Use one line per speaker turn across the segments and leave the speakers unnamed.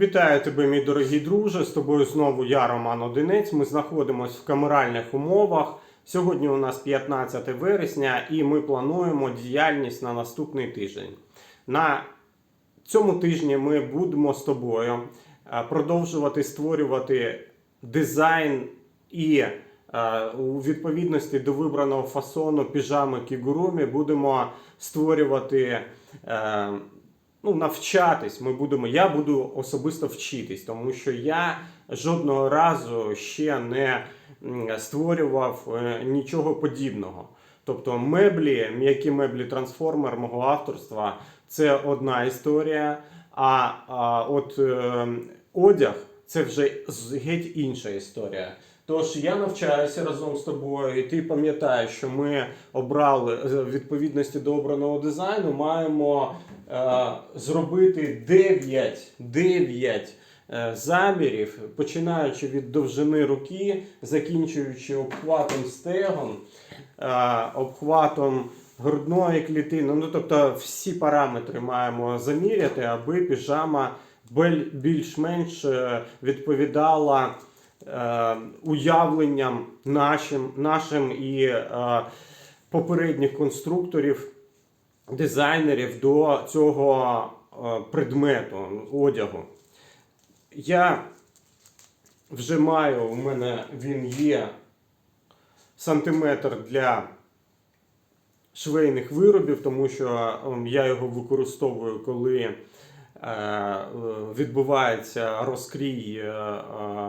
Вітаю тебе, мій дорогий друже. З тобою знову я, Роман Одинець. Ми знаходимося в камеральних умовах. Сьогодні у нас 15 вересня, і ми плануємо діяльність на наступний тиждень. На цьому тижні ми будемо з тобою е, продовжувати створювати дизайн і е, у відповідності до вибраного фасону піжами кігурумі будемо створювати. Ну, навчатись. Ми будемо, я буду особисто вчитись, тому що я жодного разу ще не створював е, нічого подібного. Тобто меблі, м'які меблі трансформер мого авторства це одна історія. А, а от е, одяг це вже геть інша історія. Тож я навчаюся разом з тобою, і ти пам'ятаєш, що ми обрали е, в відповідності до обраного дизайну, маємо е, зробити 9, 9 е, замірів, починаючи від довжини руки, закінчуючи обхватом стегон, е, обхватом грудної клітини. Ну, тобто всі параметри маємо заміряти, аби піжама більш-менш е, відповідала е, уявленням нашим, нашим і е, попередніх конструкторів, дизайнерів до цього е, предмету одягу. Я вже маю, у мене він є сантиметр для швейних виробів, тому що ем, я його використовую, коли відбувається розкрій е, е,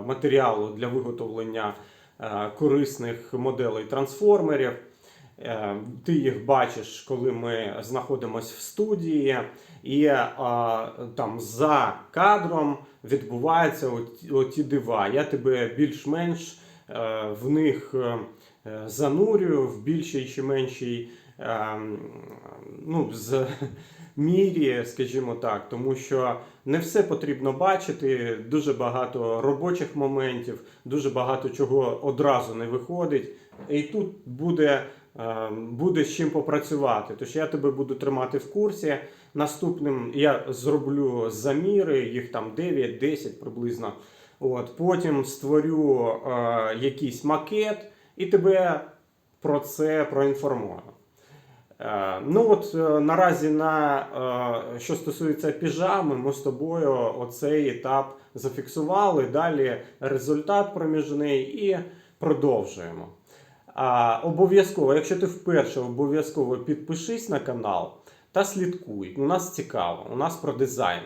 матеріалу для виготовлення е, корисних моделей трансформерів. Е, Ти їх бачиш, коли ми знаходимося в студії, і е, там за кадром відбуваються оті, дива. Я тебе більш-менш е, в них е, е, занурюю в більшій чи меншій е, ну, з мірі, скажімо так, тому що не все потрібно бачити, дуже багато робочих моментів, дуже багато чого одразу не виходить. І тут буде, е, буде з чим попрацювати. Тож я тебе буду тримати в курсі. Наступним я зроблю заміри, їх там 9-10 приблизно. От, потім створю е, якийсь макет і тебе про це проінформую. Е, Ну от е, наразі на е, що стосується піжами, ми з тобою оцей етап зафіксували. Далі результат проміжний і продовжуємо. Обов'язково, якщо ти вперше обов'язково підпишись на канал та слідкуй. У нас цікаво, у нас про дизайн.